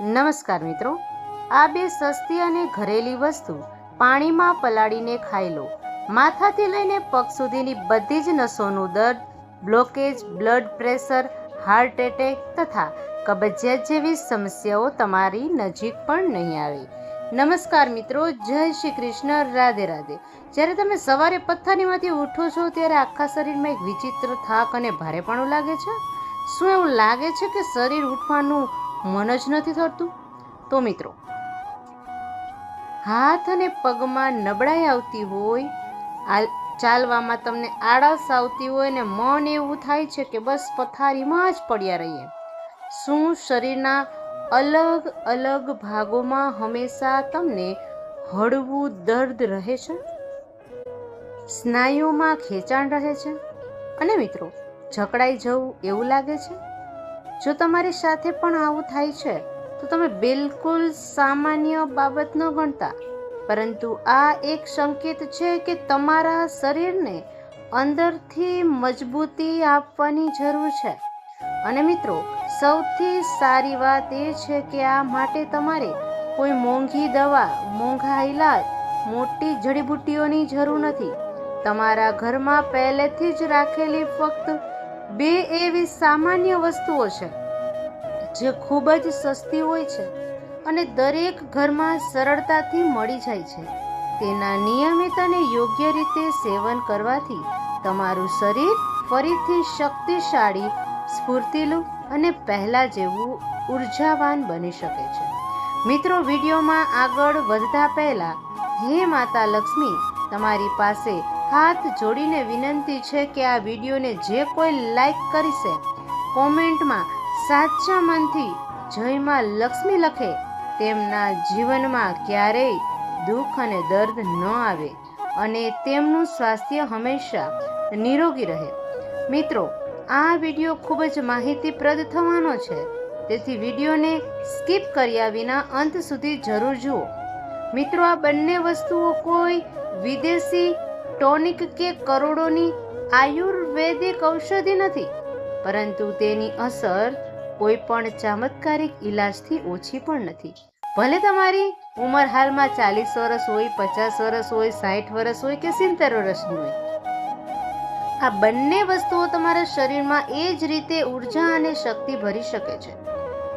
નમસ્કાર મિત્રો. આ બે સસ્તી અને ઘરેલી વસ્તુ પાણીમાં પલાળીને ખાઈ લો. માથાથી લઈને પગ સુધીની બધી જ નસોનું દર્દ blockage blood pressure heart attack તથા કબજિયાત જેવી સમસ્યાઓ તમારી નજીક પણ નહીં આવે. નમસ્કાર મિત્રો, જય શ્રી કૃષ્ણ, રાધે રાધે. જ્યારે તમે સવારે પથ્થારીમાંથી ઉઠો છો, ત્યારે આખા શરીરમાં એક વિચિત્ર થાક અને ભારેપણું લાગે છે. શું એવું લાગે છે કે શરીર ઉઠવાનું મન જ નથી થતું? તો મિત્રો, હાથ અને પગમાં નબળાઈ આવતી હોય ચાલવામાં તમને આળસ આવતી હોય ને મન એવું થાય છે કે બસ પથારીમાં જ પડ્યા રહીએ. શું શરીરના અલગ અલગ ભાગોમાં હંમેશા તમને હળવું દર્દ રહે છે? સ્નાયુમાં ખેંચાણ રહે છે? અને મિત્રો, જકડાઈ જવું એવું લાગે છે? જો તમારી સાથે પણ આવું થાય છે, તો તમે બિલકુલ સામાન્ય બાબત ન ગણતા. પરંતુ આ એક સંકેત છે કે તમારા શરીરને અંદરથી મજબૂતી આપવાની જરૂર છે. અને મિત્રો, સૌથી સારી વાત એ છે કે આ માટે તમારે કોઈ મોંઘી દવા, મોંઘા ઇલાજ મોટી જડીબુટ્ટીઓની જરૂર નથી. તમારા ઘરમાં પહેલેથી જ રાખેલી ફક્ત બે એવી સામાન્ય વસ્તુઓ છે, જે ખૂબ જ સસ્તી હોય છે અને દરેક ઘરમાં સરળતાથી મળી જાય છે. તેના નિયમિત અને યોગ્ય રીતે સેવન કરવાથી તમારું શરીર ફરીથી શક્તિશાળી, સ્ફૂર્તિલું અને પહેલાં જેવું ઉર્જાવાન બની શકે છે. મિત્રો, વિડીયોમાં આગળ વધતા પહેલાં, હે માતા લક્ષ્મી, તમારી પાસે હાથ જોડીને વિનંતી છે કે આ વિડીયોને જે કોઈ લાઈક કરશે, કોમેન્ટમાં સાચા મનથી જયમાં લક્ષ્મી લખે. તેમના જીવનમાં ક્યારેય દુઃખ અને દર્દ ન આવે અને તેમનું સ્વાસ્થ્ય હંમેશા નિરોગી રહે. મિત્રો, આ વીડિયો ખૂબ જ માહિતીપ્રદ થવાનો છે. તેથી વિડીયોને સ્કીપ કર્યા વિના અંત સુધી જરૂર જુઓ. મિત્રો, આ બંને વસ્તુઓ કોઈ વિદેશી ટોનિક કે કરોડોની આયુર્વેદિક ઔષધિ નથી, પરંતુ તેની અસર કોઈ પણ ચમત્કારિક ઈલાજથી ઓછી પણ નથી. ભલે તમારી ઉંમર હાલમાં ચાલીસ વર્ષ હોય, પચાસ વર્ષ હોય સાઠ વર્ષ હોય કે સિત્તેર વર્ષની હોય. આ બંને વસ્તુઓ તમારા શરીરમાં એ જ રીતે ઊર્જા અને શક્તિ ભરી શકે છે,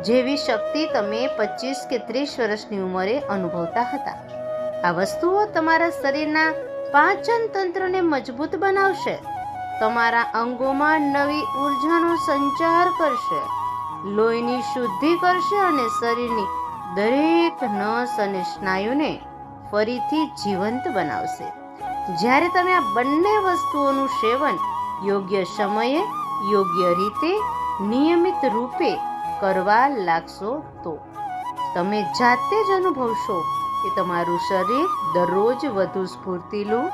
જેવી શક્તિ તમે પચીસ કે ત્રીસ વર્ષની ઉંમરે અનુભવતા હતા. આ વસ્તુઓ તમારા શરીરના પાચન તંત્રને મજબૂત બનાવશે. તમારા અંગોમાં નવી ઉર્જાનો સંચાર કરશે. લોહીની શુદ્ધિ કરશે અને શરીરની દરેક નસ અને સ્નાયુને ફરીથી જીવંત બનાવશે. જ્યારે તમે આ બંને વસ્તુઓનું સેવન યોગ્ય સમયે, યોગ્ય રીતે, નિયમિત રૂપે કરવા લાગશો તો તમે જાતે જ અનુભવશો કે તમારું શરીર દરરોજ વધુ સ્ફૂર્તિલું,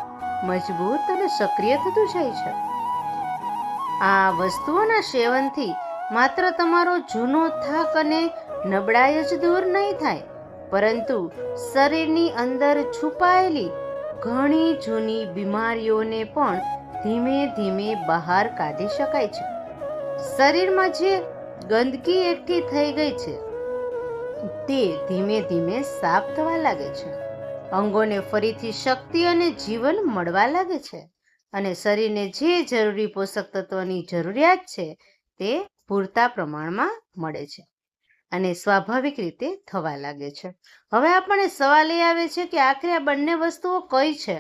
મજબૂત અને સક્રિય થતું જાય છે. આ વસ્તુઓના સેવનથી માત્ર તમારો જૂનો થાક અને નબળાઈ જ દૂર નહીં થાય, પરંતુ શરીરની અંદર છુપાયેલી ઘણી જૂની બીમારીઓને પણ ધીમે ધીમે બહાર કાઢી શકાય છે. શરીરમાં જે ગંદકી એકઠી થઈ ગઈ છે તે ધીમે ધીમે સાફ થવા લાગે છે. અંગોને ફરીથી શક્તિ અને જીવન મળવા લાગે છે અને શરીરને જે જરૂરી પોષક તત્વની જરૂરિયાત છે તે પૂરતા પ્રમાણમાં મળે છે અને સ્વાભાવિક રીતે થવા લાગે છે. હવે આપણને સવાલ એ આવે છે કે આખરે આ બંને વસ્તુઓ કઈ છે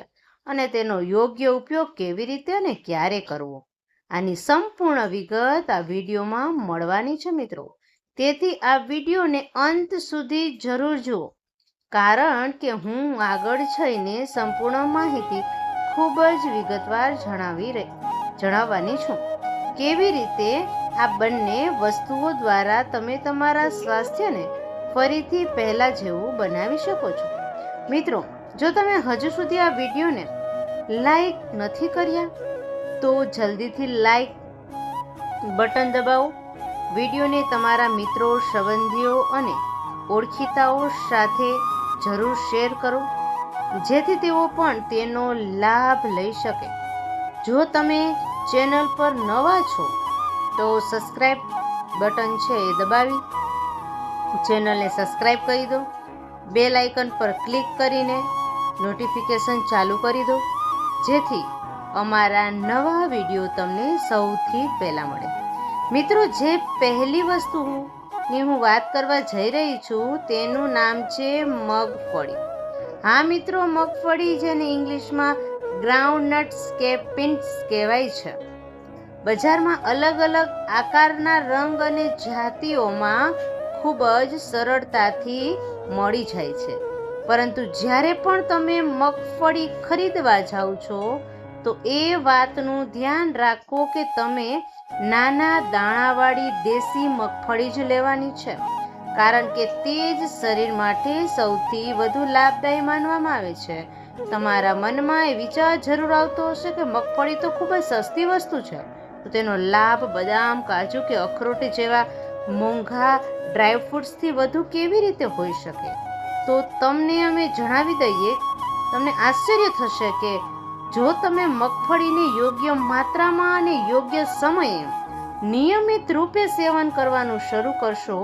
અને તેનો યોગ્ય ઉપયોગ કેવી રીતે અને ક્યારે કરવો? આની સંપૂર્ણ વિગત આ વિડીયોમાં મળવાની છે મિત્રો. તેથી આ વિડીયોને અંત સુધી જરૂર જુઓ, કારણ કે હું આગળ જઈને સંપૂર્ણ માહિતી ખૂબ જ વિગતવાર જણાવી રહી, જણાવવાની છું. કેવી રીતે આ બંને વસ્તુઓ દ્વારા તમે તમારા સ્વાસ્થ્યને ફરીથી પહેલાં જેવું બનાવી શકો છો? મિત્રો, જો તમે હજુ સુધી આ વિડીયોને લાઈક નથી કર્યા, તો જલ્દીથી લાઈક બટન દબાવો વિડીયોને તમારા મિત્રો, સંબંધીઓ અને ઓળખીતાઓ સાથે જરૂર શેર કરો, જેથી તેઓ પણ તેનો લાભ લઈ શકે. જો તમે ચેનલ પર નવા છો, તો સબસ્ક્રાઈબ બટન છે એ દબાવી, ચેનલને સબસ્ક્રાઈબ કરી દો બે લાઇકન પર ક્લિક કરીને નોટિફિકેશન ચાલુ કરી દો, જેથી અમારા નવા વીડિયો તમને સૌથી પહેલાં મળે. મિત્રો, જે પહેલી વસ્તુની હું વાત કરવા જઈ રહી છું, તેનું નામ છે મગફળી. હા મિત્રો, મગફળી જેને ઇંગ્લિશમાં ગ્રાઉન્ડનટ્સ કે પિન્ટ્સ કહેવાય છે. બજારમાં અલગ અલગ આકારના રંગ અને જાતિઓમાં ખૂબ જ સરળતાથી મળી જાય છે. પરંતુ જ્યારે પણ તમે મગફળી ખરીદવા જાઓ છો તો એ વાતનું ધ્યાન રાખો કે તમે નાના દાણાવાળી દેશી મગફળી જ લેવાની છે. કારણ કે તે જ શરીર માટે સૌથી વધુ લાભદાયી માનવામાં આવે છે. તમારા મનમાં એ વિચાર જરૂર આવતો હશે કે મગફળી તો ખૂબ જ સસ્તી વસ્તુ છે. તો તેનો લાભ બદામ, કાજુ કે અખરોટ જેવા મોંઘા ડ્રાયફ્રૂટ્સથી વધુ કેવી રીતે હોઈ શકે? તો તમને અમે જણાવી દઈએ, તમને આશ્ચર્ય થશે કે જો તમે મગફળીને યોગ્ય માત્રામાં અને યોગ્ય સમયે નિયમિત રૂપે સેવન કરવાનું શરૂ કરશો,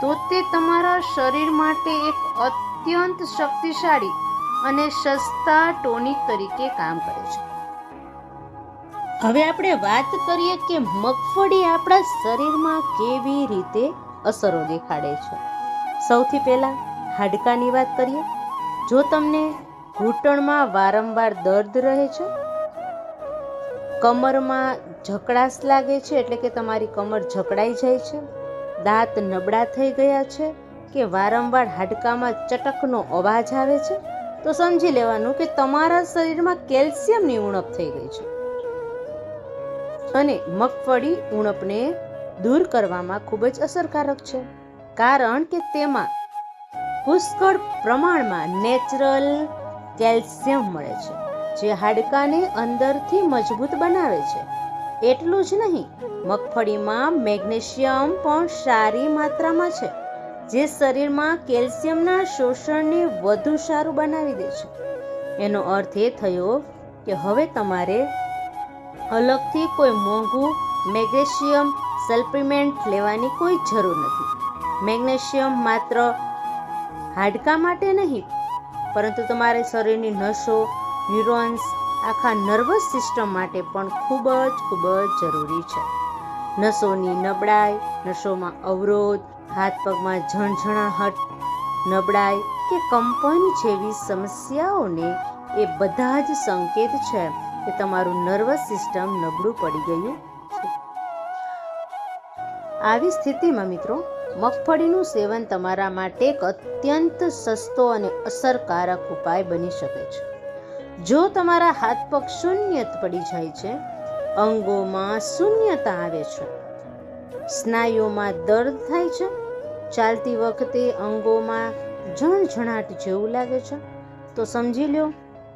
તો તે તમારા શરીર માટે એક અત્યંત શક્તિશાળી અને સસ્તા ટોનિક તરીકે કામ કરે છે. હવે આપણે વાત કરીએ કે મગફળી આપણા શરીરમાં કેવી રીતે અસરો દેખાડે છે. સૌથી પહેલાં હાડકાની વાત કરીએ. જો તમને ઘૂંટણમાં વારંવાર દર્દ રહે છે? કમરમાં જકડાશ લાગે છે એટલે કે તમારી કમર જકડાઈ જાય છે? દાંત નબળા થઈ ગયા છે કે વારંવાર હાડકામાં ચટકનો અવાજ આવે છે? તો સમજી લેવાનું કે તમારા શરીરમાં કેલ્શિયમની ઉણપ થઈ ગઈ છે. અને મગફળી ઉણપને દૂર કરવામાં ખૂબ જ અસરકારક છે. કારણ કે તેમાં પુષ્કળ પ્રમાણમાં નેચરલ કેલ્શિયમ મળે છે, જે હાડકાને અંદરથી મજબૂત બનાવે છે. એટલું જ નહીં, મગફળીમાં મેગ્નેશિયમ પણ સારી માત્રામાં છે, જે શરીરમાં કેલ્શિયમના શોષણને વધુ સારું બનાવી દે છે. એનો અર્થ એ થયો કે હવે તમારે અલગથી કોઈ મોંઘું મેગ્નેશિયમ સપ્લિમેન્ટ લેવાની કોઈ જરૂર નથી. મેગ્નેશિયમ માત્ર હાડકા માટે નહીં પરંતુ તમારા શરીરની નસો, ન્યુરોન્સ, આખા નર્વસ સિસ્ટમ માટે પણ ખૂબ જ ખૂબ જ જરૂરી છે. નસોની નબળાઈ, નસોમાં અવરોધ, હાથ પગમાં ઝણઝણાહટ, નબળાઈ કે કંપન જેવી સમસ્યાઓને એ બધા જ સંકેત છે કે તમારું નર્વસ સિસ્ટમ નબળું પડી ગયું છે. આવી સ્થિતિમાં મિત્રો મગફળીનું સેવન તમારા માટે એક અત્યંત સસ્તો અને અસરકારક ઉપાય બની શકે છે. જો તમારા હાથ પગ શૂન્ય પડી જાય છે, અંગોમાં શૂન્યતા આવે છે, સ્નાયુઓમાં દર્દ થાય છે, ચાલતી વખતે અંગોમાં ઝણઝણાટ જેવું લાગે છે, તો સમજી લો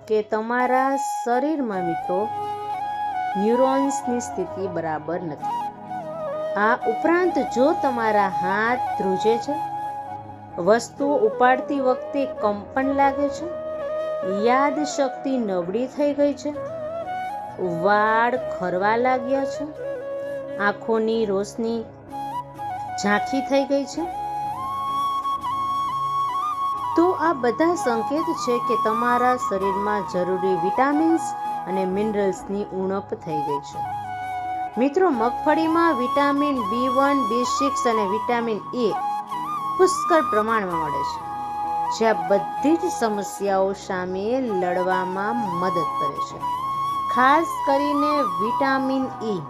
કે તમારા શરીરમાં મિત્રો ન્યુરોન્સની સ્થિતિ બરાબર નથી. આ ઉપરાંત જો તમારા હાથ ધ્રુજે છે વસ્તુઓ ઉપાડતી વખતે કંપન લાગે છે, યાદ શક્તિ નબળી થઈ ગઈ છે, વાળ ખરવા લાગ્યા છે, આંખોની રોશની ઝાંખી થઈ ગઈ છે, તો આ બધા સંકેત છે કે તમારા શરીરમાં જરૂરી વિટામિન્સ અને મિનરલ્સની ઉણપ થઈ ગઈ છે. મિત્રો, મગફળીમાં vitamin B one, B six અને વિટામિન એ પુષ્કળ પ્રમાણમાં મળે છે, જે આ બધી જ સમસ્યાઓ સામે લડવામાં મદદ કરે છે. ખાસ કરીને વિટામિન ઈ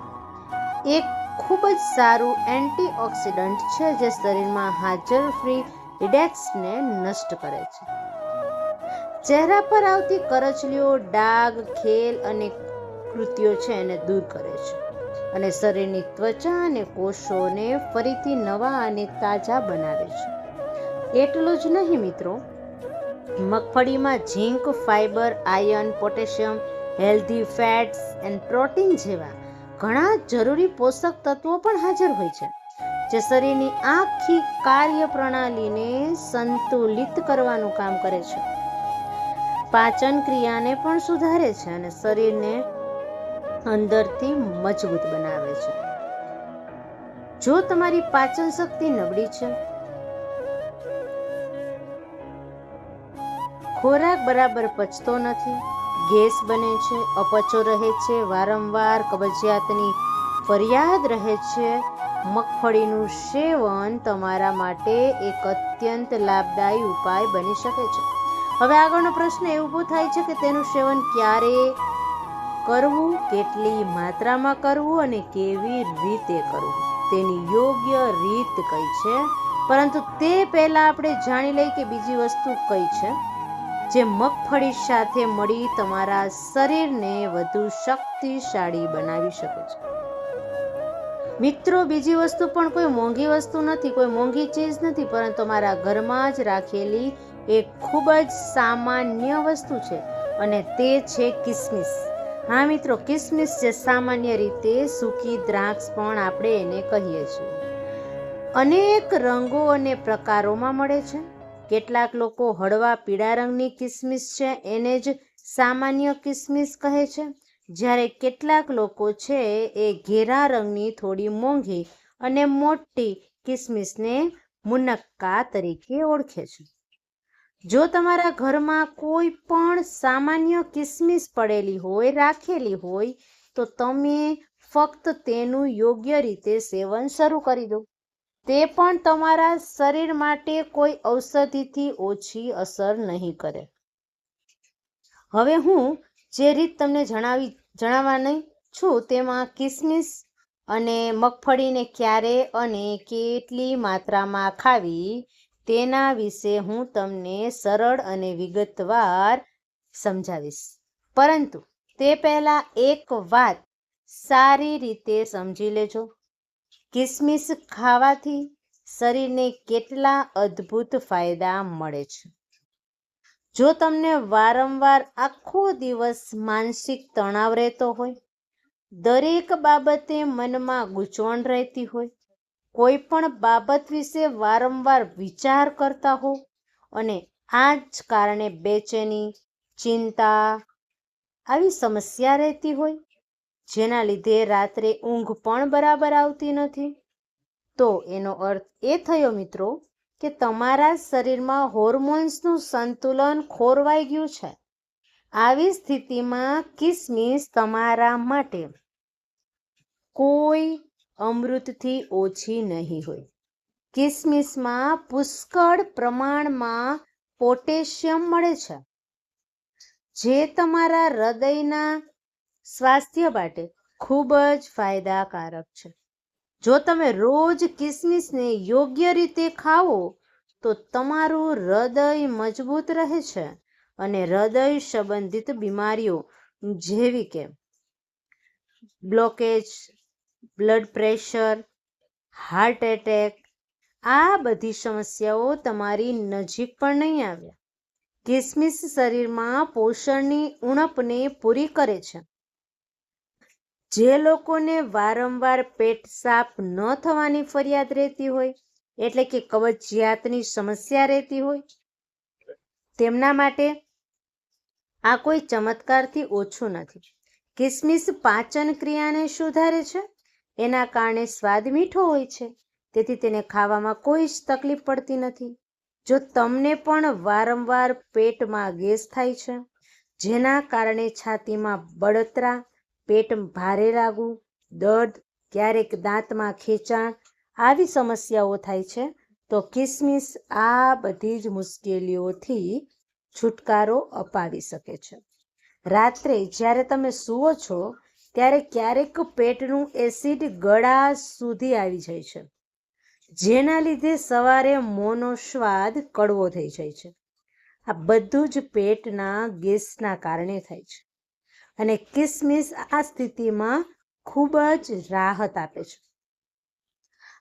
એક ખૂબ જ સારું એન્ટીઓક્સિડન્ટ છે જે શરીરમાં હાજર ફ્રી રિડેક્સને નષ્ટ કરે છે. ચહેરા પર આવતી કરચલીઓ, ડાઘ, ખેલ અને કૃત્યો છે એને દૂર કરે છે. અને શરીરની ત્વચા અને કોષોને ફરીથી નવા અને તાજા બનાવે છે. એટલું જ નહીં મિત્રો, મગફળીમાં zinc fibre iron, potassium, healthy fats and protein જેવા ઘણા જરૂરી પોષક તત્વો પણ હાજર હોય છે, જે શરીરની આખી કાર્ય પ્રણાલીને સંતુલિત કરવાનું કામ કરે છે. પાચન ક્રિયાને પણ સુધારે છે અને શરીરને અંદરથી મજબૂત બનાવે છે. જો તમારી પાચન શક્તિ નબળી છે, ખોરાક બરાબર પચતો નથી, ગેસ બને છે, અપચો રહે છે, વારંવાર કબજિયાતની ફરિયાદ રહે છે, મગફળીનું સેવન તમારા માટે એક અત્યંત લાભદાયી ઉપાય બની શકે છે. હવે આગળનો પ્રશ્ન એ ઊભો થાય છે કે તેનું સેવન ક્યારે કરવું, કેટલી માત્રામાં કરવું અને કેવી રીતે કરવું. તેની યોગ્ય રીત કઈ છે? પરંતુ તે પહેલા આપણે જાણી લઈએ કે બીજી વસ્તુ કઈ છે? જે મગફળી સાથે મળી તમારા શરીરને વધુ શક્તિશાળી બનાવી શકે છે. મિત્રો, બીજી વસ્તુ પણ કોઈ મોંઘી વસ્તુ નથી, કોઈ મોંઘી ચીજ નથી, પરંતુ મારા ઘરમાં જ રાખેલી એક ખૂબ જ સામાન્ય વસ્તુ છે અને તે છે કિસમિસ. હા મિત્રો, કિસમિસ જે સામાન્ય રીતે સૂકી દ્રાક્ષ પણ આપણે એને કહીએ છીએ. અનેક રંગો અને પ્રકારોમાં મળે છે. કેટલાક લોકો હળવા પીળા રંગની કિસમિસ છે, એને જ સામાન્ય કિસમિસ કહે છે. જ્યારે કેટલાક લોકો છે, એ ઘેરા રંગની થોડી મોંઘી અને મોટી કિસમિસને મુનક્કા તરીકે ઓળખે છે. જો તમારા ઘરમાં કોઈ પણ સામાન્ય કિસમિસ પડેલી હોય, રાખેલી હોય, તો તમે ફક્ત તેનું યોગ્ય રીતે સેવન શરૂ કરી દો. તે પણ તમારા શરીર માટે કોઈ ઔષધિથી ઓછી અસર નહીં કરે. હવે હું જે રીત તમને જણાવી, જણાવવાની છું, તેમાં કિસમિસ અને મગફળીને ક્યારે અને કેટલી માત્રામાં ખાવી તેના વિશે હું તમને સરળ અને વિગતવાર સમજાવીશ. પરંતુ તે પહેલાં એક વાત સારી રીતે સમજી લેજો. કિસમિસ ખાવાથી શરીરને કેટલા અદ્ભુત ફાયદા મળે છે. જો તમને વારંવાર આખો દિવસ માનસિક તણાવ રહેતો હોય, દરેક બાબતે મનમાં ગૂંચવણ રહેતી હોય કોઈ પણ બાબત વિશે વારંવાર વિચાર કરતા હો અને આ જ કારણે બેચેની, ચિંતા આવી સમસ્યા રહેતી હોય, જેના લીધે રાત્રે ઊંઘ પણ બરાબર આવતી નથી. તો એનો અર્થ એ થયો મિત્રો કે તમારા શરીરમાં હોર્મોન્સનું સંતુલન ખોરવાઈ ગયું છે. આવી સ્થિતિમાં કિસમિસ તમારા માટે કોઈ અમૃતથી ઓછી નહીં હોય. કિસમિસમાં પુષ્કળ પ્રમાણમાં પોટેશિયમ મળે છે. જે તમારા હૃદયના સ્વાસ્થ્ય માટે ખૂબ જ ફાયદાકારક છે. જો તમે રોજ કિસમિસને યોગ્ય રીતે ખાવો તો તમારું હૃદય મજબૂત રહે છે અને હૃદય સંબંધિત બીમારીઓ જેવી કે blockage blood pressure heart attack આ બધી સમસ્યાઓ તમારી નજીક પણ નહીં આવ્યા. કિસમિસ શરીરમાં પોષણની ઉણપને પૂરી કરે છે. જે લોકોને વારંવાર પેટ સાફ ન થવાની ફરિયાદ રહેતી હોય, એટલે કે કબજિયાતની સમસ્યા રહેતી હોય, તેમના માટે આ કોઈ ચમત્કારથી ઓછું નથી. કિસમિસ પાચન ક્રિયાને સુધારે છે? એના કારણે સ્વાદ મીઠો હોય છે. તેથી તેને ખાવામાં કોઈ જ તકલીફ પડતી નથી. જો તમને પણ વારંવાર પેટમાં ગેસ થાય છે, જેના કારણે છાતીમાં બળતરા, પેટ ભારે લાગવું, દર્દ, ક્યારેક દાંતમાં ખેંચાણ આવી સમસ્યાઓ થાય છે, તો કિસમિસ આ બધી જ મુશ્કેલીઓથી છુટકારો અપાવી શકે છે. રાત્રે જ્યારે તમે સૂવો છો ત્યારે ક્યારેક પેટનું એસિડ ગળા સુધી આવી જાય છે, જેના લીધે સવારે મોંનો સ્વાદ કડવો થઈ જાય છે. આ બધું જ પેટના ગેસના કારણે થાય છે અને કિસમિસ આ સ્થિતિમાં ખૂબ જ રાહત આપે છે.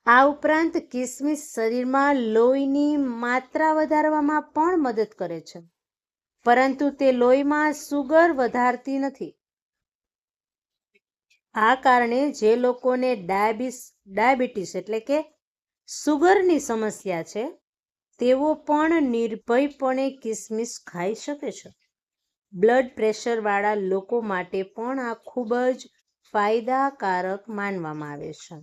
આ ઉપરાંત કિસમિસ શરીરમાં લોહીની માત્રા વધારવામાં પણ મદદ કરે છે, પરંતુ તે લોહીમાં સુગર વધારતી નથી. આ કારણે જે લોકોને ડાયાબિસ, ડાયાબિટીસ એટલે કે સુગરની સમસ્યા છે, તેઓ પણ નિર્ભયપણે કિસમિસ ખાઈ શકે છે. બ્લડ પ્રેશરવાળા લોકો માટે પણ આ ખૂબ જ ફાયદાકારક માનવામાં આવે છે.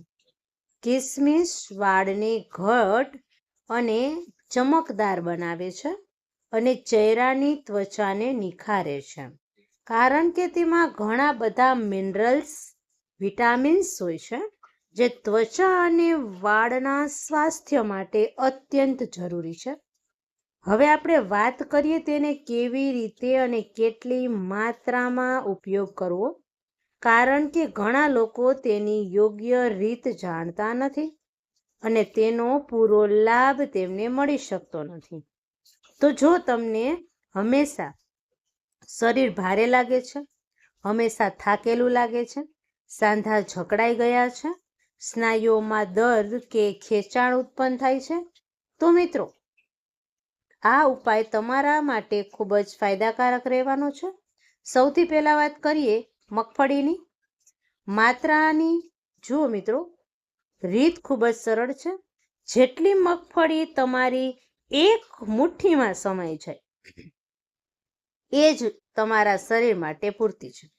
કિસમિસ વાળને ઘટ અને ચમકદાર બનાવે છે અને ચહેરાની ત્વચાને નિખારે છે. કારણ કે તેમાં ઘણા બધા મિનરલ્સ વિટામિન્સ હોય છે? જે ત્વચા અને વાળના સ્વાસ્થ્ય માટે અત્યંત જરૂરી છે. હવે આપણે વાત કરીએ તેને કેવી રીતે અને કેટલી માત્રામાં ઉપયોગ કરવો? કારણ કે ઘણા લોકો તેની યોગ્ય રીત જાણતા નથી અને તેનો પૂરો લાભ તેમને મળી શકતો નથી. તો જો તમને હંમેશા શરીર ભારે લાગે છે, હંમેશા થાકેલું લાગે છે સાંધા જકડાઈ ગયા છે. સ્નાયુઓમાં દર્દ કે ખેંચાણ ઉત્પન્ન થાય છે. તો મિત્રો, આ ઉપાય તમારા માટે ખૂબ જ ફાયદાકારક રહેવાનો છે. સૌથી પહેલાં વાત કરીએ મગફળીની. માત્રાની, જુઓ મિત્રો, રીત ખૂબ જ સરળ છે. જેટલી મગફળી તમારી એક મુઠ્ઠીમાં સમય છે એ જ તમારા શરીર માટે પૂરતી છે.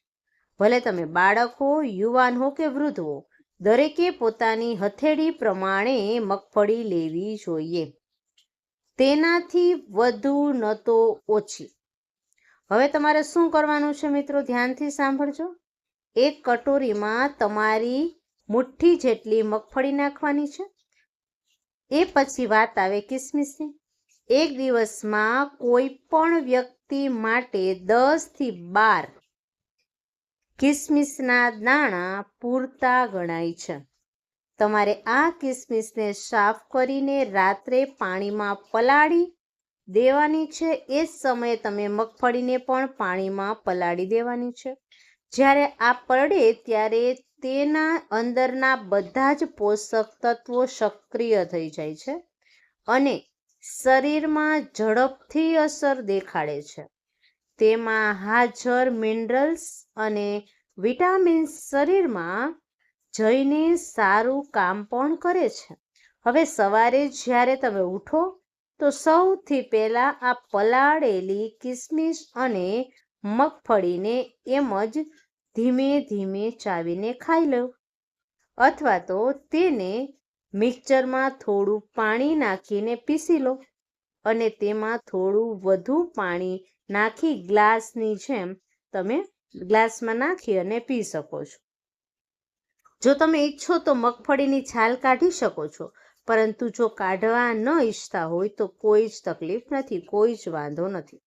ભલે તમે બાળક હો, યુવાન હો કે વૃદ્ધ હો, દરેકે પોતાની હથેળી પ્રમાણે મગફળી લેવી જોઈએ. તેનાથી વધુ ન તો ઓછી. હવે તમારે શું કરવાનું છે મિત્રો? ધ્યાનથી સાંભળજો. એક કટોરીમાં તમારી મુઠ્ઠી જેટલી મગફળી નાખવાની છે. એ પછી વાત આવે કિસમિસની. એક દિવસમાં કોઈ પણ વ્યક્તિ માટે દસથી બાર કિસમિસના દાણા પૂરતા ગણાય છે. તમારે આ કિસમિસને સાફ કરીને રાત્રે પાણીમાં પલાળી દેવાની છે. એ જ સમયે તમે મગફળીને પણ પાણીમાં પલાળી દેવાની છે. જ્યારે આ પડે ત્યારે તેના અંદરના બધા જ પોષક તત્વો સક્રિય થઈ જાય છે અને શરીરમાં ઝડપથી અસર દેખાડે છે. તેમાં હાજર મિનરલ્સ અને વિટામિન્સ શરીરમાં જઈને સારું કામ પણ કરે છે. હવે સવારે જ્યારે તમે ઉઠો, તો સૌથી પહેલાં આ પલાળેલી કિસમિસ અને મગફળીને એમ જ ધીમે ધીમે ચાવીને ખાઈ લો. અથવા તો તેને મિક્સરમાં થોડું પાણી નાખીને પીસી લો અને તેમાં થોડું વધુ પાણી નાખી ગ્લાસની જેમ તમે ગ્લાસમાં નાખી અને પી શકો છો. જો તમે ઈચ્છો તો મગફળીની છાલ કાઢી શકો છો, પરંતુ જો કાઢવા ન ઈચ્છતા હોય તો કોઈ જ તકલીફ નથી, કોઈ જ વાંધો નથી.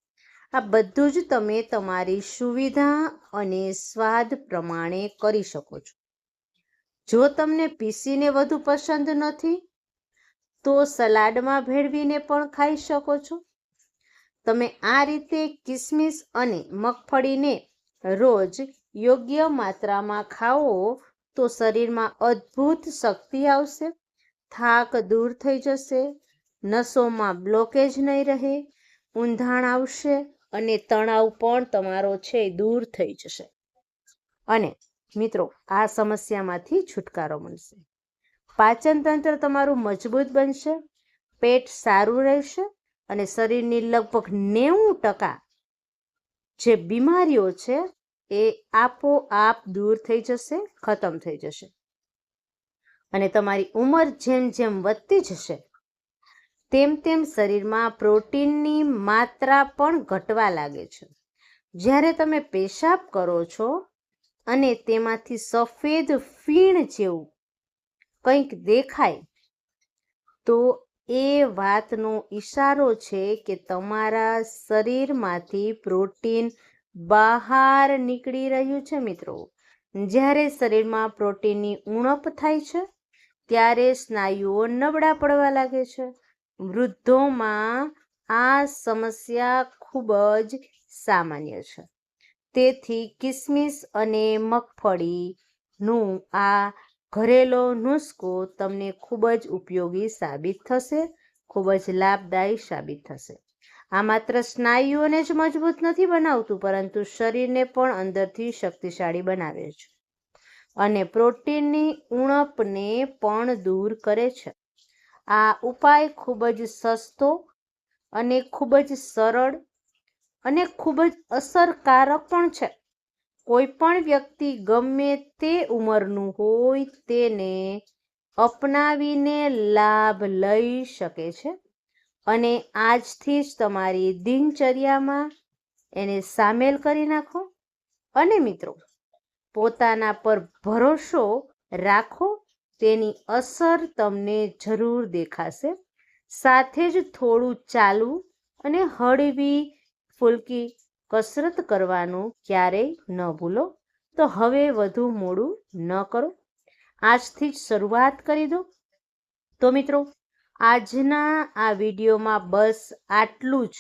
આ બધું જ તમે તમારી સુવિધા અને સ્વાદ પ્રમાણે કરી શકો છો. જો તમને પીસીને વધુ પસંદ નથી, તો સલાડમાં ભેળવીને પણ ખાઈ શકો છો. તમે આ રીતે કિસમિસ અને મગફળીને રોજ યોગ્ય માત્રામાં ખાઓ તો શરીરમાં અદ્ભુત શક્તિ આવશે. થાક દૂર થઈ જશે, નસોમાં બ્લોકેજ નહીં રહે, ઊંધાણ આવશે અને તણાવ પણ તમારો છે દૂર થઈ જશે. અને મિત્રો, આ સમસ્યામાંથી છુટકારો મળશે. પાચનતંત્ર તમારું મજબૂત બનશે, પેટ સારું રહેશે અને શરીરની લગભગ નેવું ટકા જે બીમારીઓ છે, એ આપોઆપ દૂર થઈ જશે, ખતમ થઈ જશે. અને તમારી ઉંમર જેમ જેમ વધતી જશે, તેમ તેમ શરીરમાં પ્રોટીનની માત્રા પણ ઘટવા લાગે છે. જ્યારે તમે પેશાબ કરો છો અને તેમાંથી સફેદ ફીણ જેવું કંઈક દેખાય, તો એ વાતનો ઈશારો છે કે તમારા શરીરમાંથી પ્રોટીન બહાર નીકળી રહ્યું છે મિત્રો. જ્યારે શરીરમાં પ્રોટીનની ઉણપ થાય છે, ત્યારે સ્નાયુઓ નબળા પડવા લાગે છે. વૃદ્ધોમાં આ સમસ્યા ખૂબ જ સામાન્ય છે. તેથી કિસમિસ અને મગફળીનું આ ઘરેલો નુસ્ખો તમને ખૂબ જ ઉપયોગી સાબિત થશે, ખૂબ જ લાભદાયી સાબિત થશે. આ માત્ર સ્નાયુઓને જ મજબૂત નથી બનાવતું, પરંતુ શરીરને પણ અંદરથી શક્તિશાળી બનાવે છે. અને પ્રોટીનની ઉણપને પણ દૂર કરે છે. આ ઉપાય ખૂબ જ સસ્તો અને ખૂબ જ સરળ અને ખૂબ જ અસરકારક પણ છે. કોઈ પણ વ્યક્તિ ગમે તે ઉંમરનું હોય તેને અપનાવીને લાભ લઈ શકે છે. અને આજથી જ તમારી દિનચર્યામાં એને સામેલ કરી નાખો. અને મિત્રો, પોતાના પર ભરોસો રાખો, તેની અસર તમને જરૂર દેખાશે. સાથે જ થોડું ચાલવું અને હળવી ફૂલકી કસરત કરવાનું ક્યારેય ન ભૂલો. તો હવે વધુ મોડું ન કરો. આજથી જ શરૂઆત કરી દો. તો મિત્રો, આજના આ વિડીયોમાં બસ આટલું જ.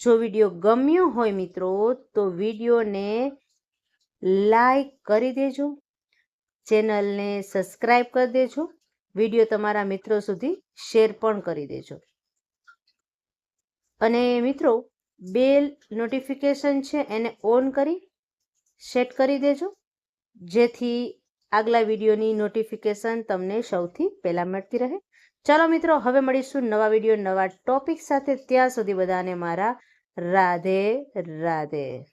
જો વીડિયો ગમ્યો હોય મિત્રો, તો વિડીયોને લાઈક કરી દેજો. ચેનલને સબસ્ક્રાઈબ કરી દેજો. વીડિયો તમારા મિત્રો સુધી શેર પણ કરી દેજો. અને મિત્રો બેલ નોટિફિકેશન છે, એને ઓન કરી સેટ કરી દેજો. જેથી આગલા વિડીયોની નોટિફિકેશન તમને સૌથી પહેલાં મળતી રહે. ચાલો મિત્રો, હવે મળીશું નવા વીડિયો, નવા ટોપિક સાથે. ત્યાં સુધી બધાને મારા રાધે રાધે.